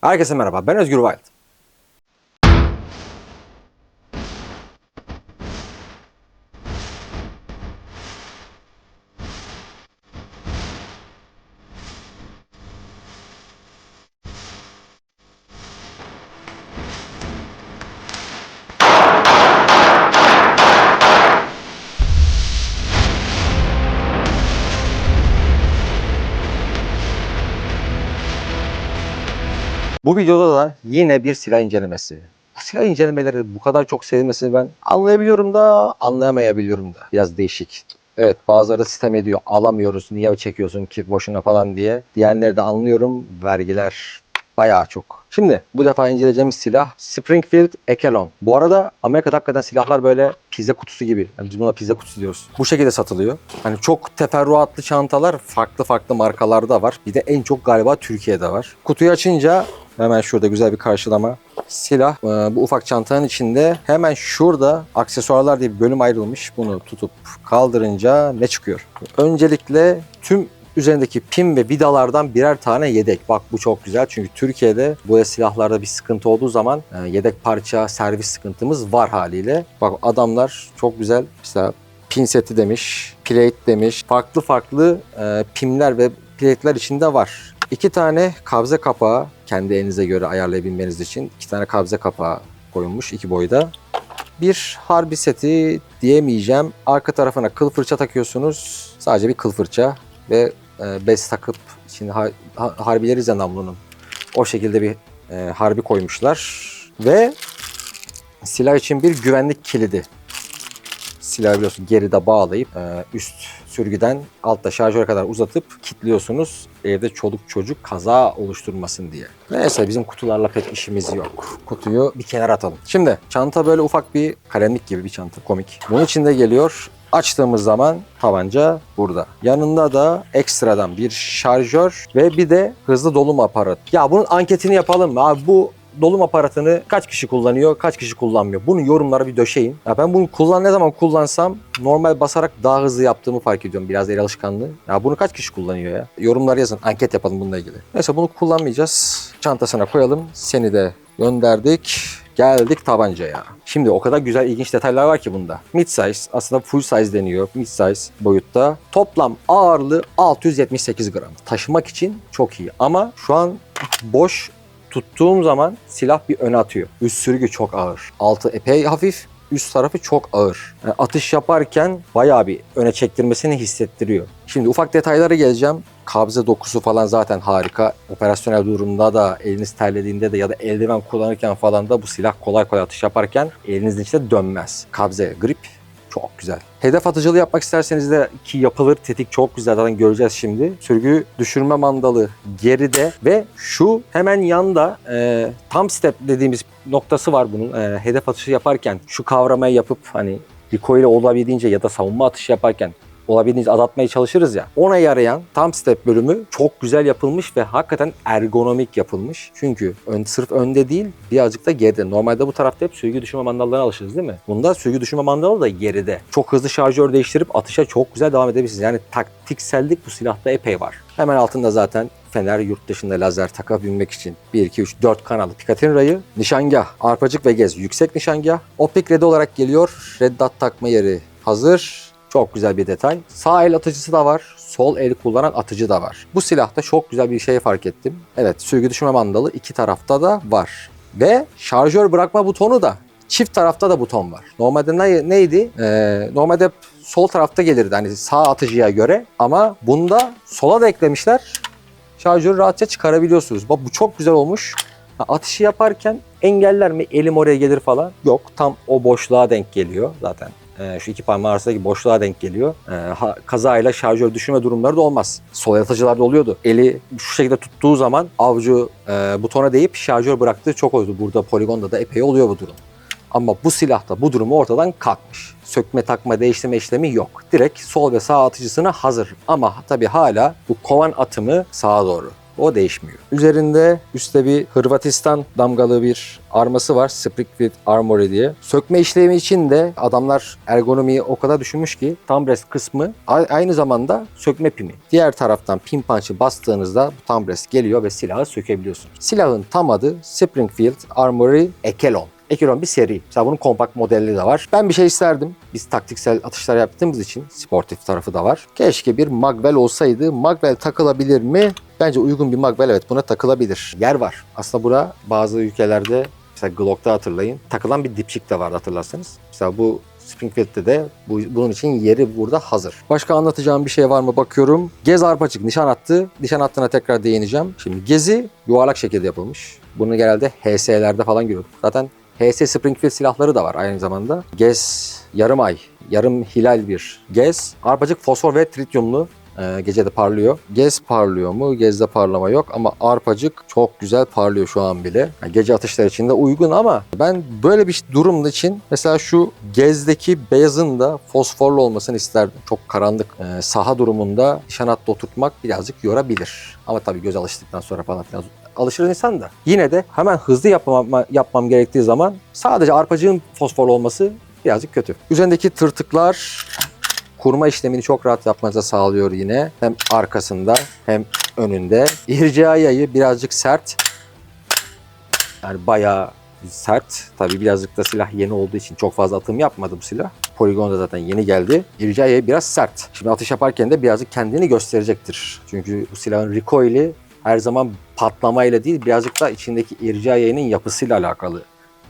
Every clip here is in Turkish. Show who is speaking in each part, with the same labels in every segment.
Speaker 1: Herkese merhaba, ben Özgür Wild. Bu videoda da yine bir silah incelemesi. Bu silah incelemeleri bu kadar çok sevilmesini ben anlayabiliyorum da anlayamayabiliyorum da. Biraz değişik. Evet bazıları sistem ediyor. Alamıyoruz. Niye çekiyorsun ki boşuna falan diye. Diğerleri de anlıyorum. Vergiler bayağı çok. Şimdi bu defa inceleyeceğimiz silah Springfield Echelon. Bu arada Amerika'da hakikaten silahlar böyle pizza kutusu gibi. Yani biz buna pizza kutusu diyoruz. Bu şekilde satılıyor. Hani çok teferruatlı çantalar farklı farklı markalarda var. Bir de en çok galiba Türkiye'de var. Kutuyu açınca hemen şurada güzel bir karşılama. Silah e, bu ufak çantanın içinde hemen şurada aksesuarlar diye bir bölüm ayrılmış. Bunu tutup kaldırınca ne çıkıyor? Öncelikle tüm üzerindeki pin ve vidalardan birer tane yedek. Bak bu çok güzel çünkü Türkiye'de bu silahlarda bir sıkıntı olduğu zaman e, yedek parça servis sıkıntımız var haliyle. Bak adamlar çok güzel mesela pin seti demiş, plate demiş. Farklı farklı e, pimler ve plate'ler içinde var. İki tane kabze kapağı kendi elinize göre ayarlayabilmeniz için iki tane kabze kapağı koyulmuş iki boyda. Bir harbi seti diyemeyeceğim. Arka tarafına kıl fırça takıyorsunuz. Sadece bir kıl fırça ve e, bez takıp şimdi har, ha- harbileri ya namlunun. O şekilde bir e, harbi koymuşlar. Ve silah için bir güvenlik kilidi. Silahı biliyorsun geride bağlayıp e, üst sürgüden altta şarjöre kadar uzatıp kilitliyorsunuz. Evde çoluk çocuk kaza oluşturmasın diye. Neyse bizim kutularla pek işimiz yok. Kutuyu bir kenara atalım. Şimdi çanta böyle ufak bir kalemlik gibi bir çanta komik. Bunun içinde geliyor Açtığımız zaman tabanca burada. Yanında da ekstradan bir şarjör ve bir de hızlı dolum aparatı. Ya bunun anketini yapalım mı? Abi bu dolum aparatını kaç kişi kullanıyor, kaç kişi kullanmıyor? Bunu yorumlara bir döşeyin. Ya ben bunu kullan ne zaman kullansam normal basarak daha hızlı yaptığımı fark ediyorum. Biraz el alışkanlığı. Ya bunu kaç kişi kullanıyor ya? Yorumlara yazın. Anket yapalım bununla ilgili. Neyse bunu kullanmayacağız. Çantasına koyalım. Seni de gönderdik. Geldik tabancaya. Şimdi o kadar güzel ilginç detaylar var ki bunda. Mid size aslında full size deniyor. Mid size boyutta. Toplam ağırlığı 678 gram. Taşımak için çok iyi ama şu an boş tuttuğum zaman silah bir öne atıyor. Üst sürgü çok ağır. Altı epey hafif. Üst tarafı çok ağır. Yani atış yaparken bayağı bir öne çektirmesini hissettiriyor. Şimdi ufak detaylara geleceğim. Kabze dokusu falan zaten harika. Operasyonel durumda da eliniz terlediğinde de ya da eldiven kullanırken falan da bu silah kolay kolay atış yaparken elinizin içinde dönmez. Kabze, grip çok güzel. Hedef atıcılığı yapmak isterseniz de ki yapılır. Tetik çok güzel zaten göreceğiz şimdi. Sürgü düşürme mandalı geride ve şu hemen yanda e, tam step dediğimiz noktası var bunun. E, hedef atışı yaparken şu kavramayı yapıp hani recoil'e olabildiğince ya da savunma atışı yaparken olabildiğince azaltmaya çalışırız ya. Ona yarayan tam step bölümü çok güzel yapılmış ve hakikaten ergonomik yapılmış. Çünkü ön, sırf önde değil birazcık da geride. Normalde bu tarafta hep sürgü düşürme mandallarına alışırız değil mi? Bunda sürgü düşürme mandalı da geride. Çok hızlı şarjör değiştirip atışa çok güzel devam edebilirsiniz. Yani taktiksellik bu silahta epey var. Hemen altında zaten Fener yurt dışında lazer takabilmek için 1, 2, 3, 4 kanallı Picatinny rayı, nişangah, arpacık ve gez yüksek nişangah, optik red olarak geliyor, red dot takma yeri hazır, çok güzel bir detay. Sağ el atıcısı da var. Sol el kullanan atıcı da var. Bu silahta çok güzel bir şey fark ettim. Evet sürgü düşürme mandalı iki tarafta da var. Ve şarjör bırakma butonu da çift tarafta da buton var. Normalde ne, neydi? Ee, normalde sol tarafta gelirdi hani sağ atıcıya göre. Ama bunda sola da eklemişler. Şarjörü rahatça çıkarabiliyorsunuz. Bak bu çok güzel olmuş. Ha, Atışı yaparken engeller mi elim oraya gelir falan? Yok tam o boşluğa denk geliyor zaten. Ee, şu iki parmağı arasındaki boşluğa denk geliyor. Ee, kazayla şarjör düşürme durumları da olmaz. Sol yatıcılarda oluyordu. Eli şu şekilde tuttuğu zaman avcı e, butona değip şarjör bıraktığı çok oldu. Burada poligonda da epey oluyor bu durum. Ama bu silahta bu durumu ortadan kalkmış. Sökme, takma, değiştirme işlemi yok. Direkt sol ve sağ atıcısına hazır. Ama tabii hala bu kovan atımı sağa doğru. O değişmiyor. Üzerinde üstte bir Hırvatistan damgalı bir arması var. Springfield Armory diye. Sökme işlemi için de adamlar ergonomiyi o kadar düşünmüş ki thumb rest kısmı aynı zamanda sökme pimi. Diğer taraftan pin punch'ı bastığınızda bu thumb rest geliyor ve silahı sökebiliyorsunuz. Silahın tam adı Springfield Armory Ekelon. Ekelon bir seri. Mesela bunun kompakt modelleri de var. Ben bir şey isterdim. Biz taktiksel atışlar yaptığımız için sportif tarafı da var. Keşke bir magwell olsaydı. Magwell takılabilir mi? Bence uygun bir magwell evet buna takılabilir. Yer var. Aslında bura bazı ülkelerde mesela Glock'ta hatırlayın. Takılan bir dipçik de vardı hatırlarsanız. Mesela bu Springfield'de de bu, bunun için yeri burada hazır. Başka anlatacağım bir şey var mı bakıyorum. Gez arpacık nişan attı. Nişan hattına tekrar değineceğim. Şimdi gezi yuvarlak şekilde yapılmış. Bunu genelde HS'lerde falan görüyorduk. Zaten HS Springfield silahları da var aynı zamanda. Gez yarım ay, yarım hilal bir gez. Arpacık fosfor ve trityumlu ee, gecede parlıyor. Gez parlıyor mu? Gezde parlama yok ama arpacık çok güzel parlıyor şu an bile. Yani gece atışlar için de uygun ama ben böyle bir durum için mesela şu gezdeki beyazın da fosforlu olmasını isterdim. Çok karanlık ee, saha durumunda nişan oturtmak birazcık yorabilir. Ama tabii göz alıştıktan sonra falan filan alışır insan da. Yine de hemen hızlı yapmam, yapmam gerektiği zaman sadece arpacığın fosforlu olması birazcık kötü. Üzerindeki tırtıklar kurma işlemini çok rahat yapmanıza sağlıyor yine. Hem arkasında hem önünde. İrca yayı birazcık sert. Yani bayağı sert. Tabii birazcık da silah yeni olduğu için çok fazla atım yapmadı bu silah. Poligon da zaten yeni geldi. İrca yayı biraz sert. Şimdi atış yaparken de birazcık kendini gösterecektir. Çünkü bu silahın recoil'i her zaman patlamayla değil birazcık da içindeki irca yayının yapısıyla alakalı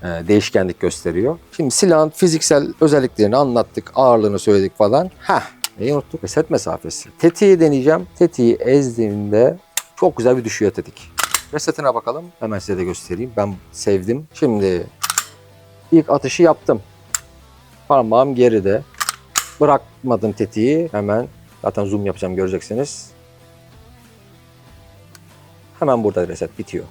Speaker 1: değişkenlik gösteriyor. Şimdi silahın fiziksel özelliklerini anlattık, ağırlığını söyledik falan. Heh, neyi unuttuk? Reset mesafesi. Tetiği deneyeceğim. Tetiği ezdiğimde çok güzel bir düşüyor tetik. Resetine bakalım. Hemen size de göstereyim. Ben sevdim. Şimdi ilk atışı yaptım. Parmağım geride. Bırakmadım tetiği. Hemen zaten zoom yapacağım göreceksiniz. Hemen burada reset bitiyor.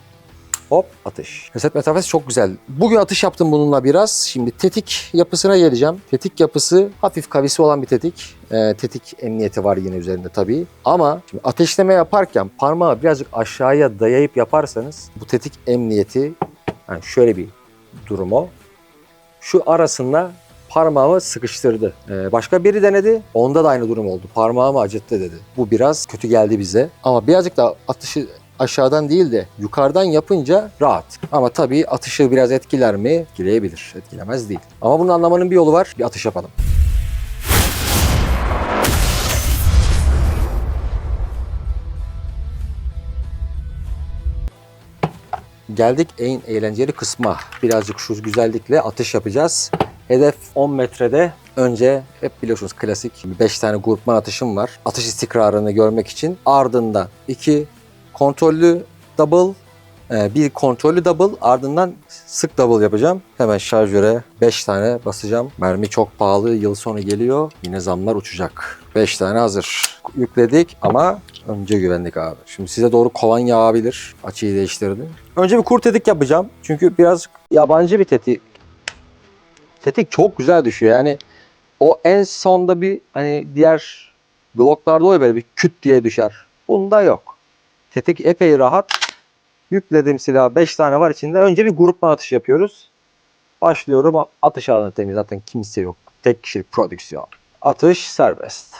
Speaker 1: Hop atış. Reset mesafesi çok güzel. Bugün atış yaptım bununla biraz. Şimdi tetik yapısına geleceğim. Tetik yapısı hafif kavisi olan bir tetik. Ee, tetik emniyeti var yine üzerinde tabii. Ama şimdi ateşleme yaparken parmağı birazcık aşağıya dayayıp yaparsanız bu tetik emniyeti yani şöyle bir durum o. Şu arasında parmağımı sıkıştırdı. Ee, başka biri denedi. Onda da aynı durum oldu. Parmağımı acıttı dedi. Bu biraz kötü geldi bize. Ama birazcık da atışı aşağıdan değil de yukarıdan yapınca rahat. Ama tabii atışı biraz etkiler mi? Etkileyebilir. Etkilemez değil. Ama bunu anlamanın bir yolu var. Bir atış yapalım. Geldik en eğlenceli kısma. Birazcık şu güzellikle atış yapacağız. Hedef 10 metrede önce hep biliyorsunuz klasik 5 tane grupman atışım var. Atış istikrarını görmek için. Ardından 2 kontrollü double, e, bir kontrollü double ardından sık double yapacağım. Hemen şarjöre 5 tane basacağım. Mermi çok pahalı, yıl sonu geliyor. Yine zamlar uçacak. 5 tane hazır. Yükledik ama önce güvenlik abi. Şimdi size doğru kovan yağabilir. Açıyı değiştirdim. Önce bir kur tetik yapacağım. Çünkü biraz yabancı bir tetik. Tetik çok güzel düşüyor. Yani o en sonda bir hani diğer bloklarda oluyor böyle bir küt diye düşer. Bunda yok. Tetik epey rahat. Yükledim silahı 5 tane var içinde. Önce bir grupma atış yapıyoruz. Başlıyorum. Atış alanı temiz. Zaten kimse yok. Tek kişilik prodüksiyon. Atış serbest.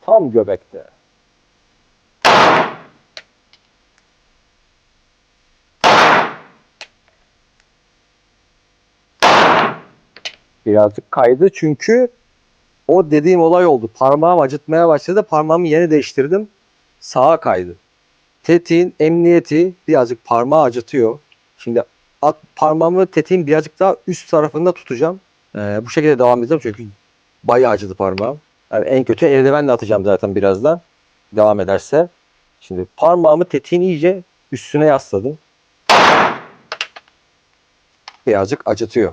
Speaker 1: Tam göbekte. Birazcık kaydı çünkü o dediğim olay oldu. Parmağım acıtmaya başladı. Parmağımı yeni değiştirdim. Sağa kaydı. Tetiğin emniyeti birazcık parmağı acıtıyor. Şimdi at, parmağımı tetiğin birazcık daha üst tarafında tutacağım. Ee, bu şekilde devam edeceğim çünkü bayağı acıdı parmağım. Yani en kötü eldivenle atacağım zaten birazdan. Devam ederse. Şimdi parmağımı tetiğin iyice üstüne yasladım. Birazcık acıtıyor.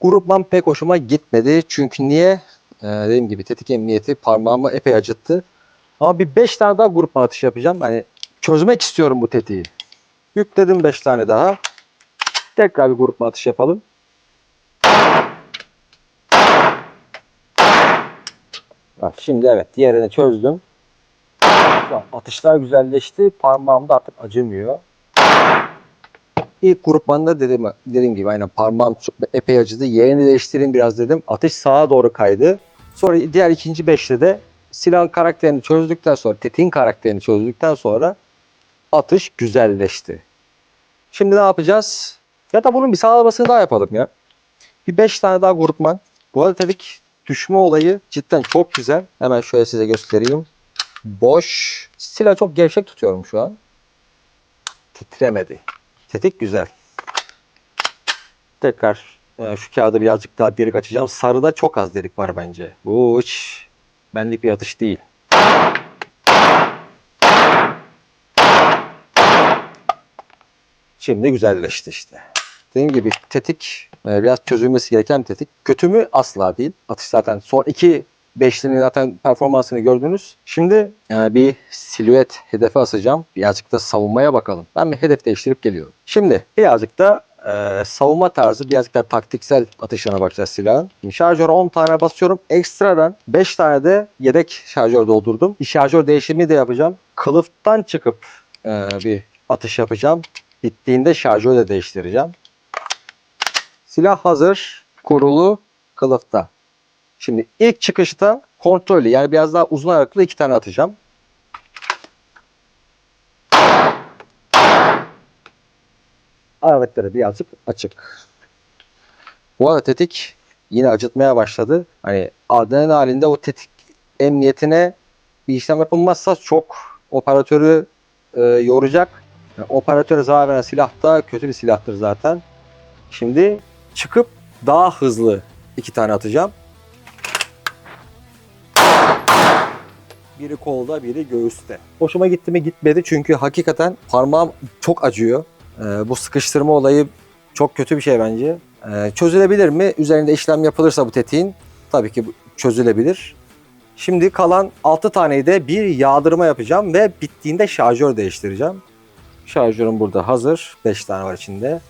Speaker 1: Grupman pek hoşuma gitmedi. Çünkü niye? Ee, dediğim gibi tetik emniyeti parmağımı epey acıttı. Ama bir 5 tane daha grupman atış yapacağım. Hani çözmek istiyorum bu tetiği. Yükledim 5 tane daha. Tekrar bir grupman atış yapalım. Bak şimdi evet diğerini çözdüm. Atışlar güzelleşti. Parmağım da artık acımıyor. İlk grupmanda dedim, dediğim gibi aynen parmağım çok, epey acıdı. Yerini değiştireyim biraz dedim. Atış sağa doğru kaydı. Sonra diğer ikinci beşte de silahın karakterini çözdükten sonra, tetiğin karakterini çözdükten sonra atış güzelleşti. Şimdi ne yapacağız? Ya da bunun bir sağlamasını daha yapalım ya. Bir 5 tane daha grupman. Bu arada tetik düşme olayı cidden çok güzel. Hemen şöyle size göstereyim. Boş. Silah çok gevşek tutuyorum şu an. Titremedi. Tetik güzel. Tekrar e, şu kağıdı birazcık daha delik açacağım. Sarıda çok az delik var bence. Hiç benlik bir atış değil. Şimdi güzelleşti işte. Dediğim gibi tetik e, biraz çözülmesi gereken tetik. Kötü mü? Asla değil. Atış zaten son iki beşlinin zaten performansını gördünüz. Şimdi e, bir silüet hedefe asacağım. Birazcık da savunmaya bakalım. Ben bir hedef değiştirip geliyorum. Şimdi birazcık da e, savunma tarzı birazcık da taktiksel atışlarına bakacağız silahın. Şarjör 10 tane basıyorum. Ekstradan 5 tane de yedek şarjör doldurdum. Bir şarjör değişimi de yapacağım. Kılıftan çıkıp e, bir atış yapacağım. Bittiğinde şarjörü de değiştireceğim. Silah hazır. Kurulu kılıfta. Şimdi ilk çıkışta kontrollü yani biraz daha uzun ayaklı iki tane atacağım. Aralıkları birazcık açık. Bu arada tetik yine acıtmaya başladı. Hani adrenalin halinde o tetik emniyetine bir işlem yapılmazsa çok operatörü e, yoracak. Yani operatöre zarar veren silah da kötü bir silahtır zaten. Şimdi çıkıp daha hızlı iki tane atacağım. Biri kolda, biri göğüste. Hoşuma gitti mi gitmedi çünkü hakikaten parmağım çok acıyor. Ee, bu sıkıştırma olayı çok kötü bir şey bence. Ee, çözülebilir mi? Üzerinde işlem yapılırsa bu tetiğin tabii ki çözülebilir. Şimdi kalan 6 taneyi de bir yağdırma yapacağım ve bittiğinde şarjör değiştireceğim. Şarjörüm burada hazır. 5 tane var içinde.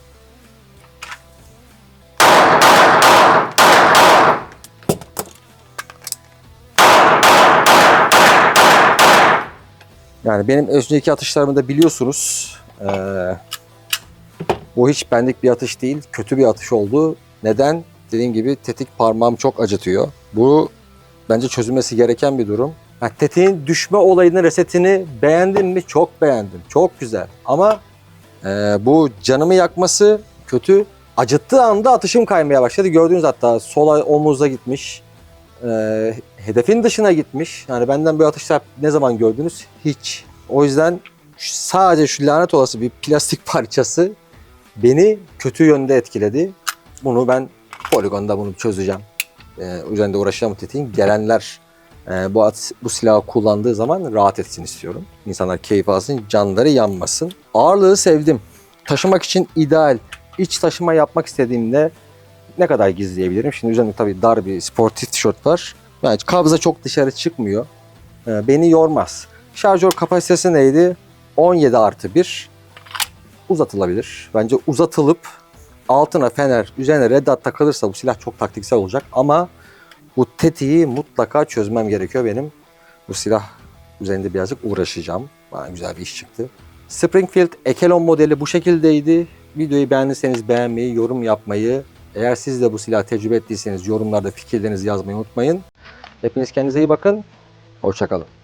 Speaker 1: Yani benim önceki atışlarımı da biliyorsunuz. Ee, bu hiç benlik bir atış değil. Kötü bir atış oldu. Neden? Dediğim gibi tetik parmağım çok acıtıyor. Bu bence çözülmesi gereken bir durum. Ha, tetiğin düşme olayının resetini beğendin mi? Çok beğendim. Çok güzel. Ama e, bu canımı yakması kötü. Acıttığı anda atışım kaymaya başladı. Gördüğünüz hatta sola omuzda gitmiş. E, hedefin dışına gitmiş. Yani benden bir atışlar ne zaman gördünüz? Hiç. O yüzden sadece şu lanet olası bir plastik parçası beni kötü yönde etkiledi. Bunu ben poligonda bunu çözeceğim. Ee, üzerinde uğraşacağım tetiğin. Gelenler e, bu, at, bu silahı kullandığı zaman rahat etsin istiyorum. İnsanlar keyif alsın, canları yanmasın. Ağırlığı sevdim. Taşımak için ideal. İç taşıma yapmak istediğimde ne kadar gizleyebilirim? Şimdi üzerinde tabii dar bir sportif tişört var. Yani kabza çok dışarı çıkmıyor. Ee, beni yormaz. Şarjör kapasitesi neydi? 17 artı 1 uzatılabilir. Bence uzatılıp altına fener, üzerine red dot takılırsa bu silah çok taktiksel olacak ama bu tetiği mutlaka çözmem gerekiyor benim. Bu silah üzerinde birazcık uğraşacağım. Bana güzel bir iş çıktı. Springfield Ekelon modeli bu şekildeydi. Videoyu beğendiyseniz beğenmeyi, yorum yapmayı, eğer siz de bu silahı tecrübe ettiyseniz yorumlarda fikirlerinizi yazmayı unutmayın. Hepiniz kendinize iyi bakın. Hoşçakalın.